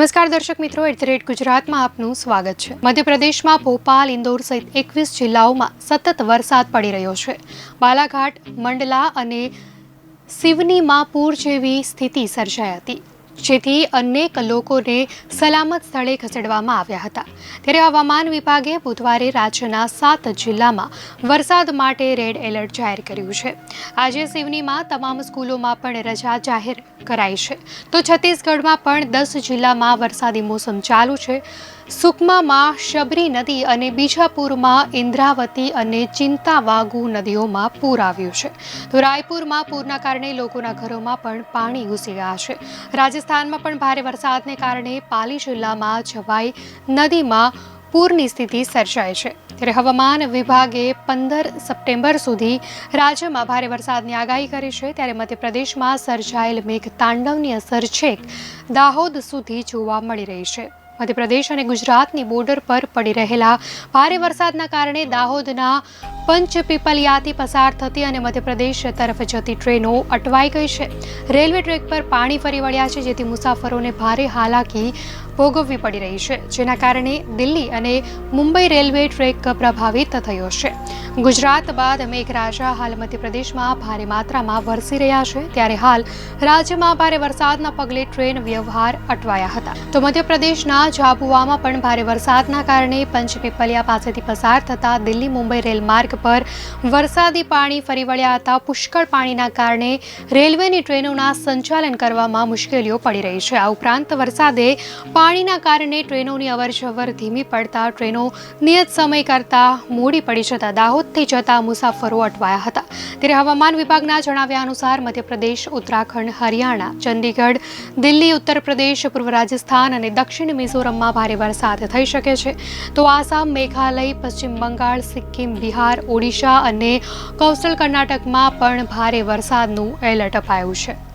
નમસ્કાર દર્શક મિત્રો, એટ રેટ ગુજરાતમાં આપનું સ્વાગત છે. મધ્યપ્રદેશમાં ભોપાલ, ઇન્દોર સહિત એકવીસ જિલ્લાઓમાં સતત વરસાદ પડી રહ્યો છે. બાલાઘાટ, મંડલા અને સિવનીમાં પૂર જેવી સ્થિતિ સર્જાઈ હતી. જેથી અનેક લોકોને સલામત સ્થળે ખસેડવામાં આવ્યા હતા. ત્યારે હવામાન વિભાગે બુધવારે રાજ્યના સાત જિલ્લામાં વરસાદ માટે રેડ એલર્ટ જાહેર કર્યું છે. આજે સિવનીમાં તમામ સ્કૂલોમાં પણ રજા જાહેર કરાઈ છે. તો છત્તીસગઢમાં પણ દસ જિલ્લામાં વરસાદી મોસમ ચાલુ છે. સુકમામાં શબરી નદી અને બીજાપુરમાં ઇન્દ્રાવતી અને ચિંતાવાગુ નદીઓમાં પૂર આવ્યું છે. તો રાયપુરમાં પૂરના કારણે લોકોના ઘરોમાં પણ પાણી ઘૂસી ગયા છે. રાજસ્થાનમાં પણ ભારે વરસાદને કારણે પાલી જિલ્લામાં જવાઈ નદીમાં પૂરની સ્થિતિ સર્જાય છે. ત્યારે હવામાન વિભાગે પંદર સપ્ટેમ્બર સુધી રાજ્યમાં ભારે વરસાદની આગાહી કરી છે. ત્યારે મધ્યપ્રદેશમાં સર્જાયેલ મેઘ તાંડવની અસર છેક દાહોદ સુધી જોવા મળી રહી છે. મધ્યપ્રદેશ અને ગુજરાતની બોર્ડર પર પડી રહેલા ભારે વરસાદના કારણે દાહોદના પંચપીપલિયાથી પસાર થતી અને મધ્યપ્રદેશ તરફ જતી ટ્રેનો અટવાઈ ગઈ છે. રેલવે ટ્રેક પર પાણી ફરી વળ્યા છે, જેથી મુસાફરોને ભારે હાલાકી ભોગવવી પડી રહી છે, જેના કારણે દિલ્હી અને મુંબઈ રેલવે ટ્રેક પ્રભાવિત થયો છે. ગુજરાત બાદ મેઘરાજા હાલ મધ્યપ્રદેશમાં ભારે માત્રામાં વરસી રહ્યા છે. ત્યારે હાલ રાજ્યમાં ભારે વરસાદના પગલે ટ્રેન વ્યવહાર અટવાયા હતા. તો મધ્યપ્રદેશના ઝાબુઆમાં પણ ભારે વરસાદના કારણે પંચપીપલિયા પાસેથી પસાર થતા દિલ્હી મુંબઈ રેલ માર્ગ પર વરસાદી પાણી ફરી વળ્યા હતા. પુષ્કળ પાણીના કારણે રેલવેની ટ્રેનોના સંચાલન કરવામાં મુશ્કેલીઓ પડી રહી છે. આ ઉપરાંત વરસાદે પાણીના કારણે ટ્રેનોની અવરજવર ધીમી પડતા ટ્રેનો નિયત સમય કરતાં મોડી પડી જતા દાહોદથી જતા મુસાફરો અટવાયા હતા. ત્યારે હવામાન વિભાગના જણાવ્યા અનુસાર મધ્યપ્રદેશ, ઉત્તરાખંડ, હરિયાણા, ચંદીગઢ, દિલ્હી ઉત્તર પ્રદેશ પૂર્વ રાજસ્થાન અને દક્ષિણ મિઝોરમમાં ભારે વરસાદ થઈ શકે છે. તો આસામ, મેઘાલય, પશ્ચિમ બંગાળ, સિક્કિમ, બિહાર, ઓડિશા અને કોસ્ટલ કર્ણાટકમાં પણ ભારે વરસાદનું એલર્ટ અપાયું છે.